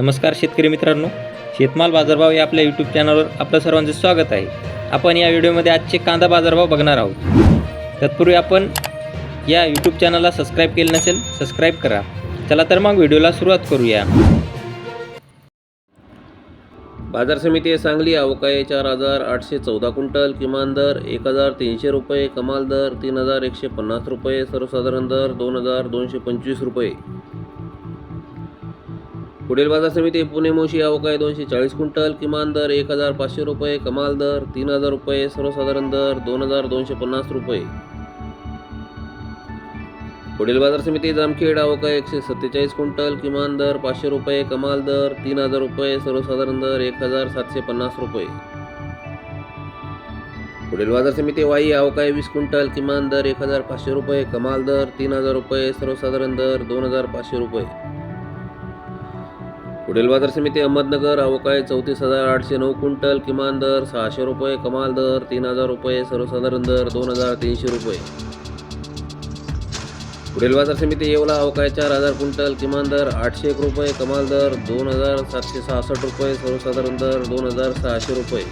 नमस्कार शेतकरी मित्रांनो शेतमाल बाजारभाव या आपल्या यूट्यूब चॅनलवर आपलं सर्वांचं स्वागत आहे. आपण या व्हिडिओमध्ये आजचे कांदा बाजारभाव बघणार आहोत. तत्पूर्वी आपण या यूट्यूब चॅनलला सबस्क्राईब केलं नसेल सबस्क्राईब करा. चला तर मग व्हिडिओला सुरुवात करूया. बाजार समिती सांगली अवकाळी चार हजार आठशे चौदा क्विंटल किमान दर एक हजार तीनशे रुपये कमाल दर तीन हजार एकशे पन्नास रुपये सर्वसाधारण दर दोन हजार दोनशे पंचवीस रुपये. पुढील बाजार समिती पुणे मोशी अवकाळी दोनशे चाळीस क्विंटल किमान दर एक हजार पाचशे रुपये कमाल दर तीन हजार रुपये सर्वसाधारण दर दोन हजार दोनशे पन्नास रुपये. पुढील बाजार समिती जामखेड अवकाळी एकशे सत्तेचाळीस क्विंटल किमान दर पाचशे रुपये कमाल दर तीन हजार रुपये सर्वसाधारण दर एक हजार सातशे पन्नास रुपये. पुढील बाजार समिती वाई अवकाळी वीस क्विंटल किमान दर एक हजार पाचशे रुपये कमाल दर तीन हजार रुपये सर्वसाधारण दर दोन हजार पाचशे रुपये. पुढील बाजार समिती अहमदनगर अवकाळी चौतीस हजार आठशे नऊ क्विंटल किमान दर सहाशे रुपये कमाल दर तीन हजार रुपये सर्वसाधारण दर दोन हजार तीनशे रुपये. पुढील बाजार समिती येवला अवकाळी चार हजार क्विंटल किमान दर आठशे एक रुपये कमाल दर दोन हजार सातशे सहासष्ट रुपये सर्वसाधारण दर दोन हजार सहाशे रुपये.